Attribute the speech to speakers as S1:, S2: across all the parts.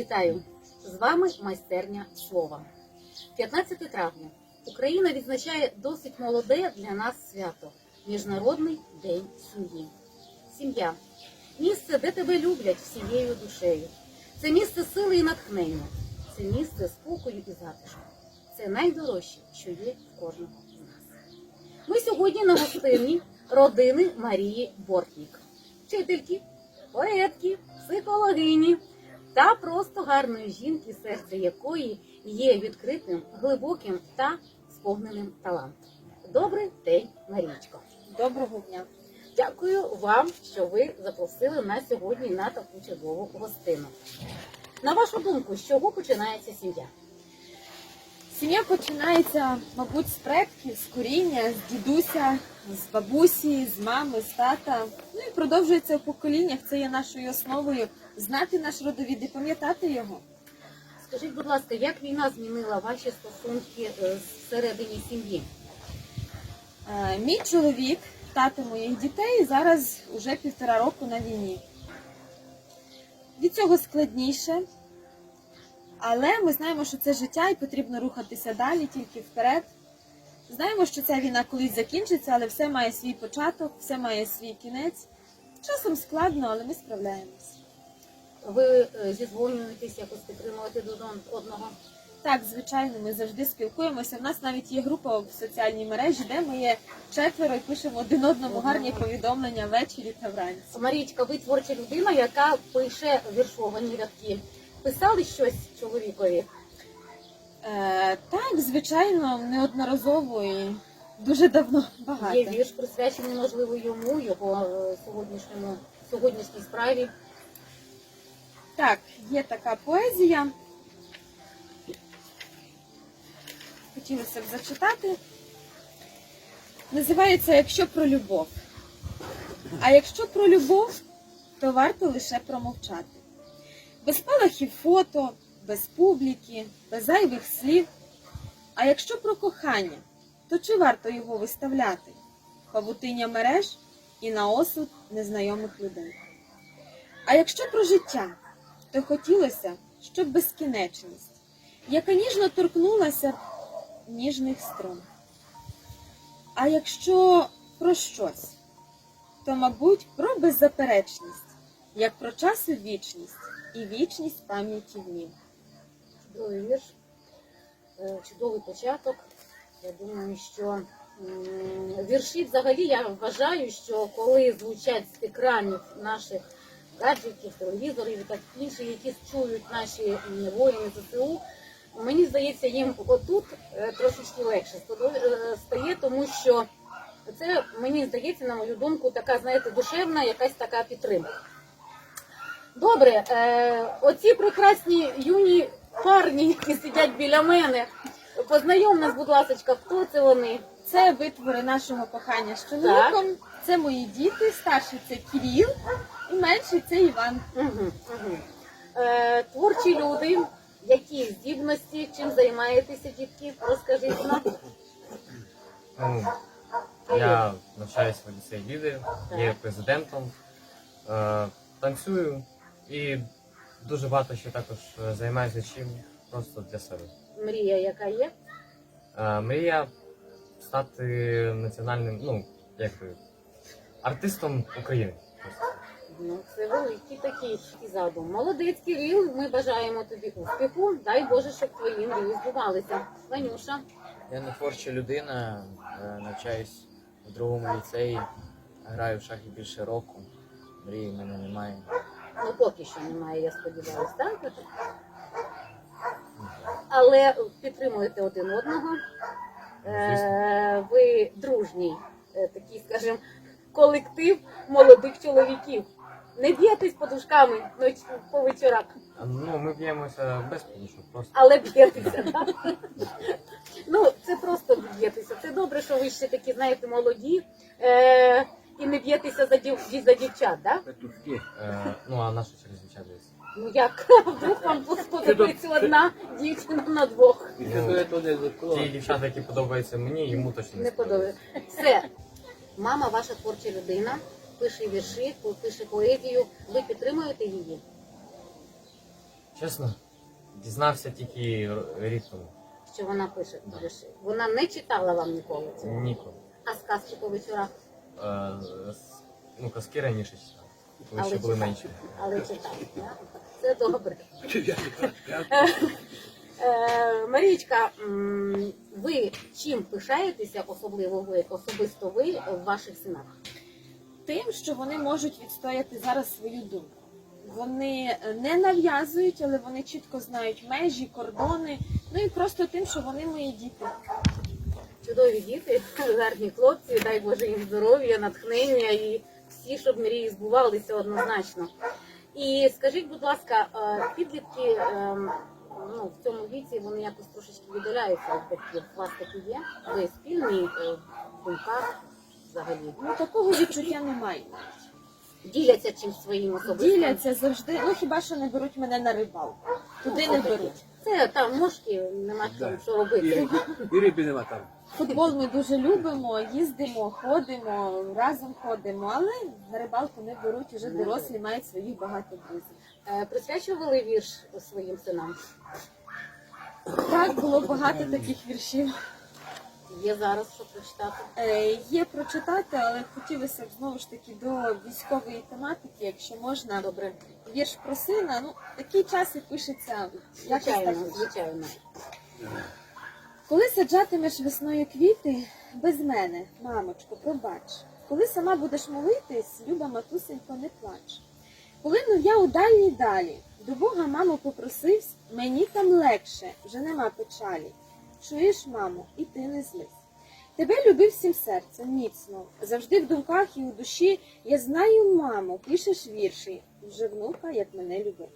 S1: Вітаю! З вами майстерня слова. 15 травня Україна відзначає досить молоде для нас свято Міжнародний день сім'ї. Сім'я місце, де тебе люблять всією душею. Це місце сили і натхнення, це місце спокою і затишку. Це найдорожче, що є в кожного з нас. Ми сьогодні на гостині родини Марії Бортнік, вчительки, поетки, психологині та просто гарної жінки, серце якої є відкритим, глибоким та сповненим талантом. Добрий день, Марічко.
S2: Доброго дня.
S1: Дякую вам, що ви запросили нас сьогодні на таку чудову гостину. На вашу думку, з чого починається сім'я?
S2: Сім'я починається, мабуть, з предків, з коріння, з дідуся, з бабусі, з мами, з тата. Ну і продовжується в поколіннях. Це є нашою основою знати наш родовід і пам'ятати його.
S1: Скажіть, будь ласка, як війна змінила ваші стосунки е, всередині сім'ї?
S2: Е, Мій чоловік, тато моїх дітей, зараз уже півтора року на війні. Від цього складніше, але ми знаємо, що це життя і потрібно рухатися далі, тільки вперед. Знаємо, що ця війна колись закінчиться, але все має свій початок, все має свій кінець. Часом складно, але ми справляємось.
S1: Ви е, зізвонюєтесь, якось підтримуєте один одного?
S2: Так, звичайно, ми завжди спілкуємося. У нас навіть є група в соціальній мережі, де ми є четверо і пишемо один одному гарні повідомлення ввечері та вранці.
S1: Марічка, ви творча людина, яка пише віршовані рядки. Писали щось чоловікові?
S2: Е, так, звичайно, неодноразово і дуже давно багато.
S1: Є вірш присвячений, можливо, йому, його е, сьогоднішньому сьогоднішній справі.
S2: Так, є така поезія. Хотілося б зачитати. Називається Якщо про любов. А якщо про любов, то варто лише промовчати. Без спалахів фото, без публіки, без зайвих слів. А якщо про кохання, то чи варто його виставляти? Павутиння мереж і на осуд незнайомих людей. А якщо про життя, то хотілося, щоб безкінечність, яка ніжно торкнулася ніжних струн. А якщо про щось, то, мабуть, про беззаперечність, як про час і вічність і вічність пам'яті в нім.
S1: Чудовий вірш, е, чудовий початок. Я думаю, що вірші взагалі я вважаю, що коли звучать з екранів наших гаджетів, телевізорів і так інше, які чують наші воїни ЗСУ, мені здається, їм отут е, трошечки легше е, стає, тому що це мені здається, на мою думку, така, знаєте, душевна якась така підтримка. Добре, е, оці прекрасні юні парні, які сидять біля мене. Познайом нас, будь ласка, хто це вони?
S2: Це витвори нашого кохання з чоловіком. Це мої діти, старший це Кіріл, менший це Іван.
S1: Угу, угу. Е, творчі люди, які здібності, чим займаєтеся, дітки? Розкажіть нам.
S3: Ну, я навчаюся в ліцеї лідерів, є президентом, е, танцюю і дуже багато ще також е, займаюся чим просто для себе.
S1: Мрія, яка є?
S3: Е, мрія стати національним, ну, як би, артистом України.
S1: Ну, це великий такий задум. Молодець, Кирил, ми бажаємо тобі успіху. Дай Боже, щоб твої мрії збувалися. Ванюша.
S4: Я не творча людина, е, навчаюсь в другому ліцеї, граю в шахи більше року. Мрії в мене немає.
S1: Ну, поки що немає, я сподіваюся, так? Але підтримуєте один одного. Е, ви дружній, е, такий, скажімо, колектив молодих чоловіків. Не б'єтесь подушками ноч- по вечорах,
S3: Ну, ми б'ємося без подушок, просто.
S1: але б'єтеся. так? Ну, це просто б'єтеся. Це добре, що ви ще такі, знаєте, молоді. Е, і не б'єтеся за, дів, за дівчат, так?
S3: Е, ну, а наша через дівчат десь.
S1: Ну як? Вдруг вам сподобається одна дівчина на двох.
S3: Ті дівчата, які подобаються мені, йому точно не,
S1: Не подобається. Все. Мама ваша творча людина, пише вірші, пише поезію. Ви підтримуєте її?
S3: Чесно, дізнався тільки рік тому.
S1: Що вона пише вірші? Вона не читала вам ніколи цього.
S3: Ніколи.
S1: А сказки по вечорах,
S3: Е, ну, казки раніше читав, коли
S1: Але
S3: ще були менші.
S1: але читала. да? Це добре. Е, Марічка, м, ви чим пишаєтеся, особливо ви, особисто ви в ваших синах?
S2: Тим, що вони можуть відстояти зараз свою думку. Вони е, не нав'язують, але вони чітко знають межі, кордони. Ну і просто тим, що вони мої діти.
S1: Чудові діти, гарні хлопці, дай Боже їм здоров'я, натхнення і всі, щоб мрії збувалися однозначно. І скажіть, будь ласка, е, підлітки ем, ну, в цьому віці вони якось трошечки віддаляються від батьків. У вас такі є? Ви спільні е, в думках взагалі?
S2: Ну такого відчуття немає.
S1: Діляться чимсь своїм особистим?
S2: Діляться завжди. Ну хіба що не беруть мене на рибалку. Туди не беруть.
S1: Це там мошки, нема
S5: Да.
S1: що робити.
S5: І риби нема там.
S2: Футбол ми дуже любимо, їздимо, ходимо, разом ходимо, але на рибалку не беруть, уже дорослі мають своїх багато друзів.
S1: Е, Присвячували вірш своїм синам?
S2: Так, було багато таких віршів.
S1: Є зараз що прочитати?
S2: Е, є прочитати, але хотілося б знову ж таки до військової тематики, якщо можна.
S1: Добре,
S2: Вірш про сина. Ну, такий час і пишеться. якось
S1: звичайно, звичайно.
S2: Коли саджатимеш весною квіти, без мене, мамочко, пробач. Коли сама будеш молитись, люба матусенько, не плач. Полинув я у дальні далі, до Бога, мамо, попросивсь, мені там легше, вже нема печалі. Чуєш, мамо, і ти не злись. Тебе любив всім серцем, міцно, завжди в думках і у душі. Я знаю, мамо, пишеш вірші, вже внука, як мене любив.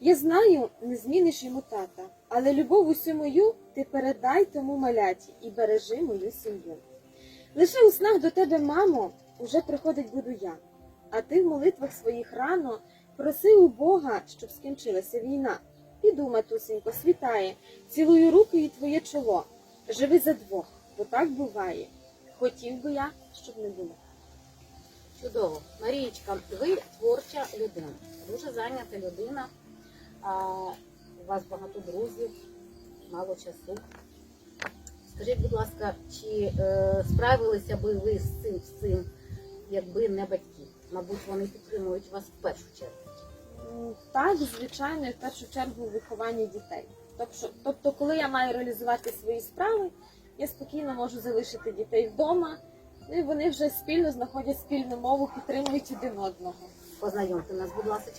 S2: Я знаю, не зміниш йому тата, але любов усю мою ти передай тому маляті і бережи мою сім'ю. Лише у снах до тебе, мамо, уже приходить буду я, а ти в молитвах своїх рано проси у Бога, щоб скінчилася війна. Піду, матусенько, світає, цілую руки і твоє чоло. Живи за двох, бо так буває. Хотів би я, щоб не було.
S1: Чудово. Марієчка, ви творча людина, дуже зайнята людина. А, у вас багато друзів, мало часу. Скажіть, будь ласка, чи е, справилися би ви з цим, з цим, якби не батьки? Мабуть, вони підтримують вас в першу чергу.
S2: Так, звичайно, і в першу чергу виховання дітей. Тобто, тобто, коли я маю реалізувати свої справи, я спокійно можу залишити дітей вдома, ну і вони вже спільно знаходять спільну мову, підтримують один одного.
S1: Познайомте нас, будь ласка.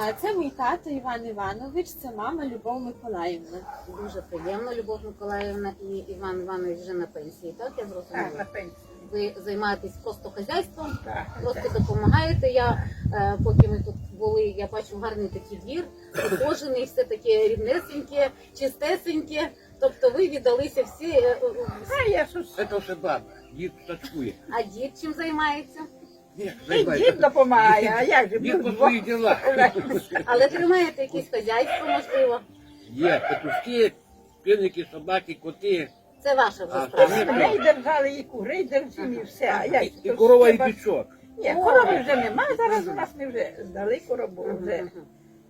S2: А це мій тато Іван Іванович, це мама Любов Миколаївна.
S1: Дуже приємно, Любов Миколаївна і Іван Іванович вже на пенсії, так я
S6: Так, на пенсії.
S1: Ви займаєтесь просто хазяйством,
S6: Так,
S1: просто допомагаєте. Я е, поки ми тут були, я бачу гарний такий двір, ухожений, все таке ріднесеньке, чистесеньке. Тобто ви віддалися всі. е,
S6: А я що ж,
S5: Це то все баба. Дід сачкує.
S1: А дід чим займається?
S5: Ні,
S6: і дід допомагає, а як же
S5: Дід по своїх ділах.
S1: Але тримаєте якесь хазяйство, можливо.
S5: Є петушки, півники, собаки, коти.
S1: Це ваша вже справа.
S5: це
S6: Ми держали і курей держимо, і все. А як
S5: І, і корова, і бічок.
S6: Ні, корови вже нема, зараз у нас ми вже здали коробу, вже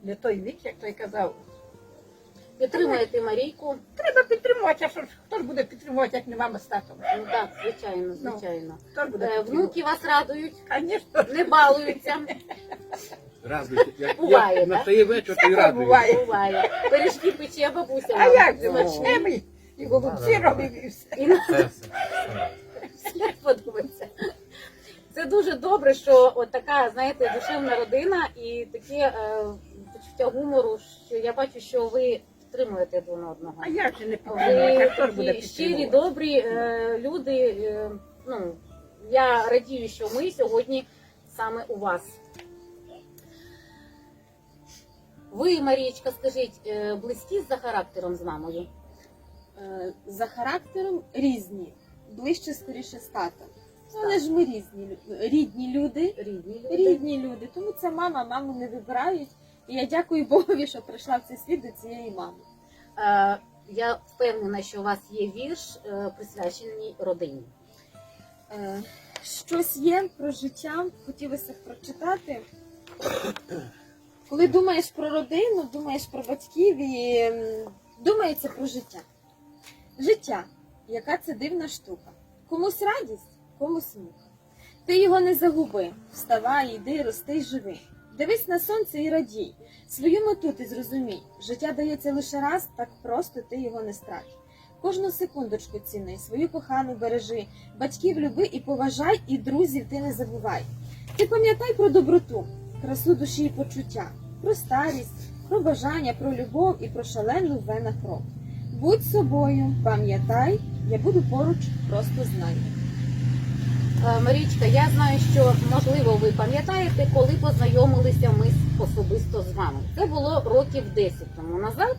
S6: не той вік, як той казав.
S1: Підтримуєте Марійку.
S6: Треба підтримувати, а що ж, хто ж буде підтримувати, як не мама з татом?
S1: Ну так, звичайно,
S6: Ну.
S1: звичайно.
S6: Хто ж буде
S1: Е,
S6: підтримувати?
S1: Внуки вас радують,
S6: Звісно,
S1: не балуються.
S5: Радуйся. Як,
S1: Буває,
S5: як
S1: да?
S5: настає вечір, то й радуйся.
S6: буває.
S1: Буває. Пиріжки пече бабуся.
S6: а
S1: вам.
S6: як же, ми, і голубці робив, і все.
S1: І
S3: Це все.
S1: подобається. Це дуже добре, що от така, знаєте, душевна родина і таке е, почуття гумору, що я бачу, що ви підтримуєте один одного.
S6: А як же не підтримувати,
S1: Ви
S6: хто ж буде
S1: такі щирі,
S6: підтримувати?
S1: добрі е, люди. Е, ну, я радію, що ми сьогодні саме у вас. Ви, Марічка, скажіть, е, близькі за характером з мамою?
S2: Е, За характером різні, ближче скоріше з татом. Ну, Але ж ми різні рідні люди,
S1: Рідні люди?
S2: рідні люди. Тому це мама, маму не вибирають. І я дякую Богові, що прийшла в цей світ до цієї мами.
S1: Е, я впевнена, що у вас є вірш, е, присвячений родині.
S2: Е, Щось є про життя, хотілося б прочитати. Коли думаєш про родину, думаєш про батьків і думається про життя. Життя, яка це дивна штука. Комусь радість, комусь мука. Ти його не загуби, вставай, йди, рости й живи. Дивись на сонце і радій. Свою мету ти зрозумій. Життя дається лише раз, так просто ти його не страч. Кожну секундочку ціни, свою кохану бережи, батьків люби і поважай, і друзів ти не забувай. Ти пам'ятай про доброту, красу душі і почуття, про старість, про бажання, про любов і про шалену в венах кров. Будь собою, пам'ятай, я буду поруч, просто знай.
S1: Е, Марічка, я знаю, що можливо ви пам'ятаєте, коли познайомилися ми особисто з вами. Це було років 10 тому назад.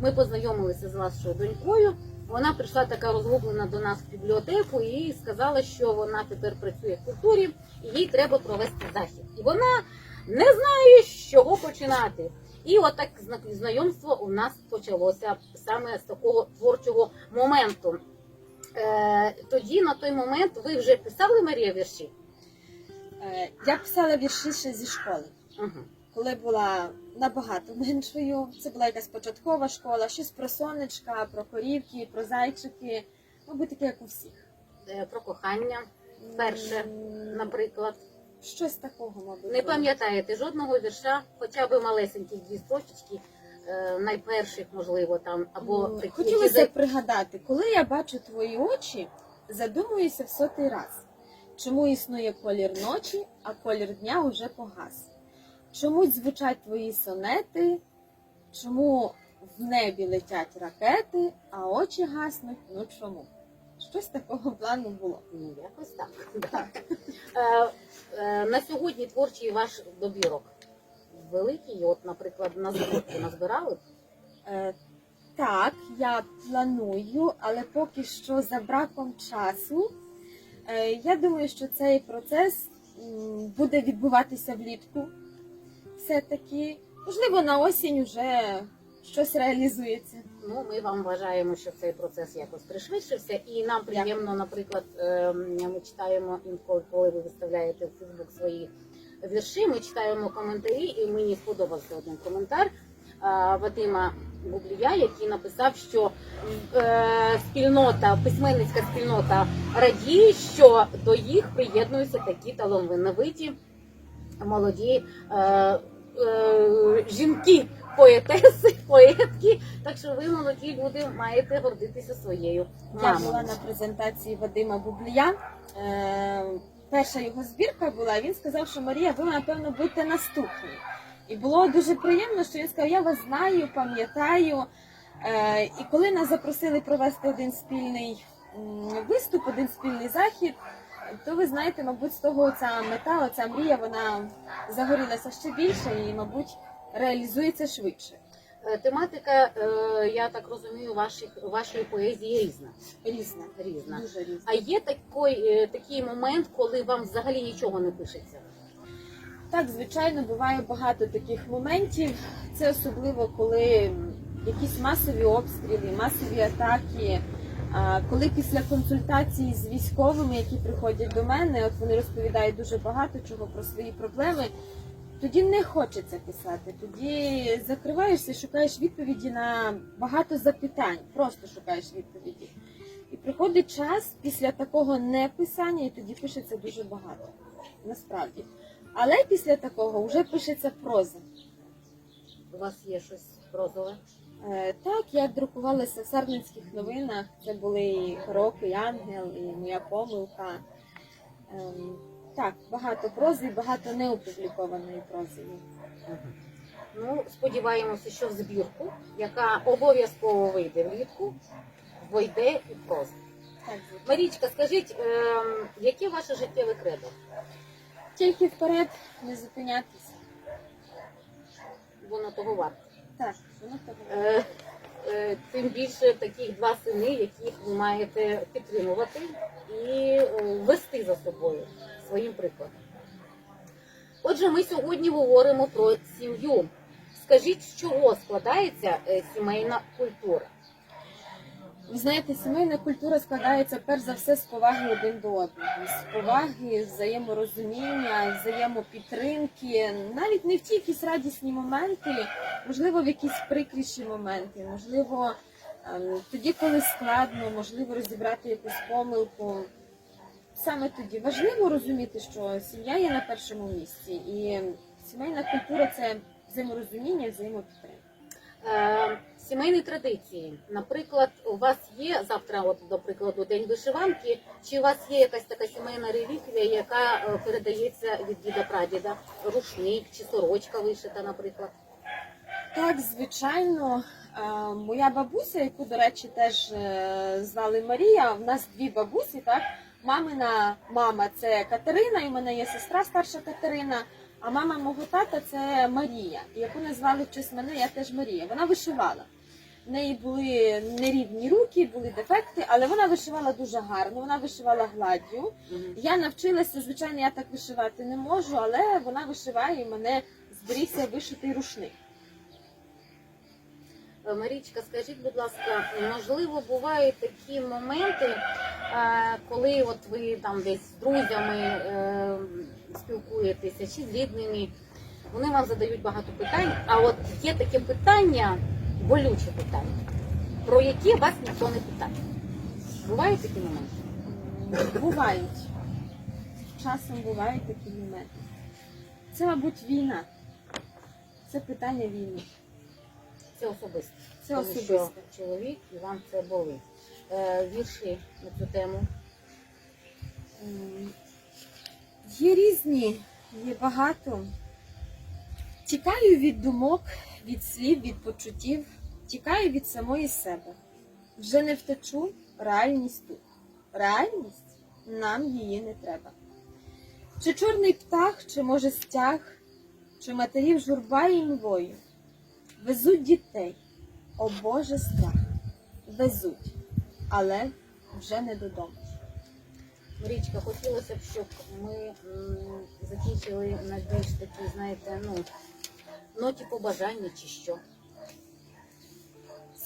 S1: Ми познайомилися з вашою донькою. Вона прийшла така розгублена до нас в бібліотеку і сказала, що вона тепер працює в культурі і їй треба провести захід. І вона не знає, з чого починати. І отак зна- знайомство у нас почалося саме з такого творчого моменту. Е, тоді на той момент ви вже писали Марія вірші?
S2: Е, Я писала вірші ще зі школи.
S1: Угу.
S2: коли була набагато меншою. Це була якась початкова школа, щось про сонечка, про корівки, про зайчики. Мабуть, таке, як у всіх.
S1: Е, Про кохання, перше, наприклад.
S2: Щось такого, мабуть.
S1: Не пам'ятаєте жодного вірша, хоча б малесеньких дві строчечки, е, найперших, можливо, там, або
S2: М,
S1: такі,
S2: Хотілося
S1: які
S2: пригадати, коли я бачу твої очі, задумуюся в сотий раз. Чому існує колір ночі, а колір дня уже погас? Чому звучать твої сонети? Чому в небі летять ракети, а очі гаснуть? Ну чому? Щось такого плану було.
S1: Ну, якось так. Е, е, на сьогодні творчий ваш добірок великий. От, наприклад, на зборку назбирали.
S2: Е, так, я планую, але поки що за браком часу. Е, я думаю, що цей процес м, буде відбуватися влітку. Все-таки, можливо, на осінь вже щось реалізується.
S1: Ну, ми вам вважаємо, що цей процес якось пришвидшився, і нам приємно, наприклад, е, ми читаємо інколи, коли ви виставляєте в Фейсбук свої вірші. Ми читаємо коментарі, і мені сподобався один коментар е, Вадима Бублія, який написав, що е, спільнота, письменницька спільнота радіє, що до їх приєднуються такі талановиті молоді е, жінки, поетеси, поетки. Так що ви, молоді люди, маєте гордитися своєю
S2: Я була на презентації Вадима Бублія. Е, перша його збірка була. Він сказав, що Марія, ви напевно будете наступні. І було дуже приємно, що він сказав, я вас знаю, пам'ятаю. Е, і коли нас запросили провести один спільний виступ, один спільний захід, то ви знаєте, мабуть, з того ця мета, оця мрія, вона загорілася ще більше і, мабуть, реалізується швидше.
S1: Е, Тематика, е, я так розумію, ваших, вашої поезії різна.
S2: Різна,
S1: різна.
S2: дуже різна.
S1: А є такий, е, такий момент, коли вам взагалі нічого не пишеться.
S2: Так, звичайно, буває багато таких моментів. Це особливо, коли якісь масові обстріли, масові атаки. Коли після консультації з військовими, які приходять до мене, от вони розповідають дуже багато чого про свої проблеми, тоді не хочеться писати. Тоді закриваєшся і шукаєш відповіді на багато запитань, просто шукаєш відповіді. І приходить час після такого неписання, і тоді пишеться дуже багато. Насправді. Але після такого вже пишеться проза.
S1: У вас є щось прозове?
S2: Е, Так, я друкувалася в Сарненських новинах. Це були і Хорок, і Ангел, і моя помилка. Ем, Так, багато прози, і багато неопублікованої прози.
S1: Ну, сподіваємося, що в збірку, яка обов'язково вийде влітку, вийде і проза. Марічка, скажіть, ем, яке ваше життєве кредо?
S2: Тільки вперед не зупинятися.
S1: Воно того варте.
S2: Так, воно того.
S1: Е, е, Тим більше таких два сини, яких ви маєте підтримувати і е, вести за собою своїм прикладом. Отже, ми сьогодні говоримо про сім'ю. Скажіть, з чого складається е, сімейна культура?
S2: Ви знаєте, сімейна культура складається перш за все з поваги один до одного, з поваги, взаєморозуміння, взаємопідтримки, навіть не в ті якісь радісні моменти, можливо, в якісь прикріші моменти, можливо, ем, тоді, коли складно, можливо, розібрати якусь помилку. Саме тоді важливо розуміти, що сім'я є на першому місці, і сімейна культура це взаєморозуміння, взаємопідтримка.
S1: Е, сімейні традиції. Наприклад, у вас є завтра, от до прикладу, день вишиванки, чи у вас є якась така сімейна реліквія, яка е, передається від діда прадіда, рушник чи сорочка вишита, наприклад?
S2: Так, звичайно, Е, моя бабуся, яку, до речі, теж звали Марія. В нас дві бабусі, так? Мамина мама це Катерина, і в мене є сестра старша Катерина. А мама мого тата це Марія, яку назвали в честь мене, я теж Марія. Вона вишивала. В неї були нерівні руки, були дефекти, але вона вишивала дуже гарно. Вона вишивала гладдю. Я навчилася, звичайно, я так вишивати не можу, але вона вишиває і мене зберігся вишитий рушник.
S1: Е, Марічка, скажіть, будь ласка, можливо, бувають такі моменти, е, коли от ви там десь з друзями е, спілкуєтеся чи з рідними, вони вам задають багато питань, а от є таке питання, болюче питання, про яке вас ніхто не питає. Бувають такі моменти?
S2: Бувають. Часом бувають такі моменти. Це, мабуть, війна. Це питання війни.
S1: Це особисто.
S2: Це
S1: Тому
S2: особисте.
S1: що чоловік і вам це болить. Е, вірші на цю тему.
S2: Є різні, є багато. Тікаю від думок, від слів, від почуттів, тікаю від самої себе. Вже не втечу, реальність тут. Реальність нам її не треба. Чи чорний птах, чи може стяг, чи матерів журба і мвою. Везуть дітей, о Боже страх. Везуть, але вже не додому.
S1: Марічка, хотілося б, щоб ми закінчили на більш такі, знаєте, ну, ноті побажання чи що.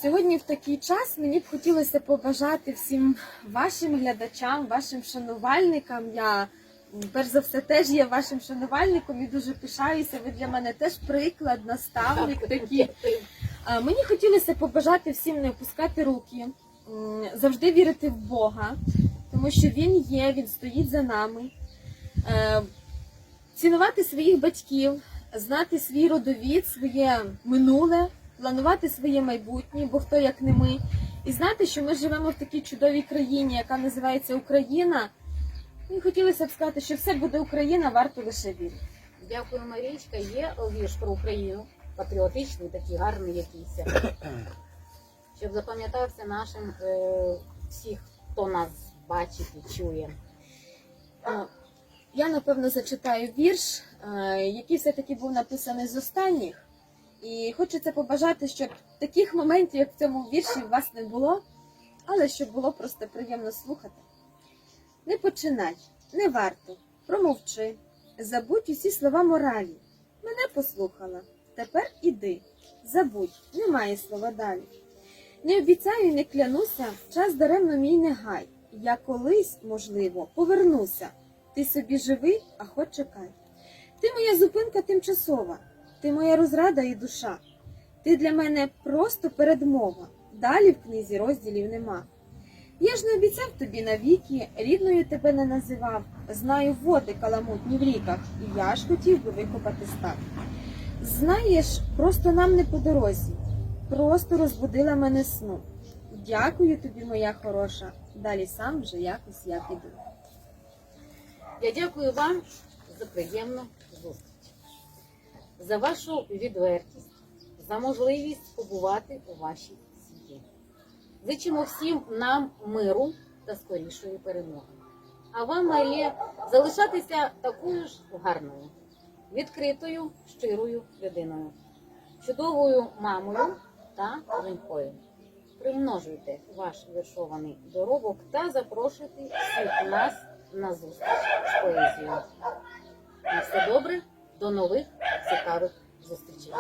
S2: Сьогодні в такий час мені б хотілося побажати всім вашим глядачам, вашим шанувальникам. Я перш за все теж є вашим шанувальником і дуже пишаюся. Ви для мене теж приклад, наставник такий. А, Мені хотілося побажати всім не опускати руки, завжди вірити в Бога, тому що Він є, Він стоїть за нами. Е, Цінувати своїх батьків, знати свій родовід, своє минуле, планувати своє майбутнє, бо хто як не ми, і знати, що ми живемо в такій чудовій країні, яка називається Україна. І хотілося б сказати, що все буде Україна, варто лише вірити.
S1: Дякую, Марічка. Є вірш про Україну, патріотичний, такий гарний якийсь. Щоб запам'ятався нашим е, всіх, хто нас бачить і чує.
S2: Я напевно зачитаю вірш, який все-таки був написаний з останніх. І хочеться побажати, щоб таких моментів, як в цьому вірші, у вас не було, але щоб було просто приємно слухати. Не починай, не варто, промовчи, забудь усі слова моралі. Мене послухала, тепер іди, забудь, немає слова далі. Не обіцяю, не клянуся, час даремно мій не гай. Я колись, можливо, повернуся. Ти собі живи, а хоч чекай. Ти моя зупинка тимчасова, ти моя розрада і душа. Ти для мене просто передмова. Далі в книзі розділів нема. Я ж не обіцяв тобі навіки, рідною тебе не називав. Знаю води каламутні в ріках, і я ж хотів би викопати став. Знаєш, просто нам не по дорозі, просто розбудила мене сну. Дякую тобі, моя хороша. Далі сам вже якось я піду.
S1: Я дякую вам за приємну зустріч, за вашу відвертість, за можливість побувати у вашій сім'ї. Зичимо всім нам миру та скорішої перемоги. А вам, Марія, залишатися такою ж гарною, відкритою, щирою людиною, чудовою мамою та донькою. Примножуйте ваш віршований доробок та запрошуйте всіх нас на зустріч з поезією. На все добре, до нових цікавих зустрічей.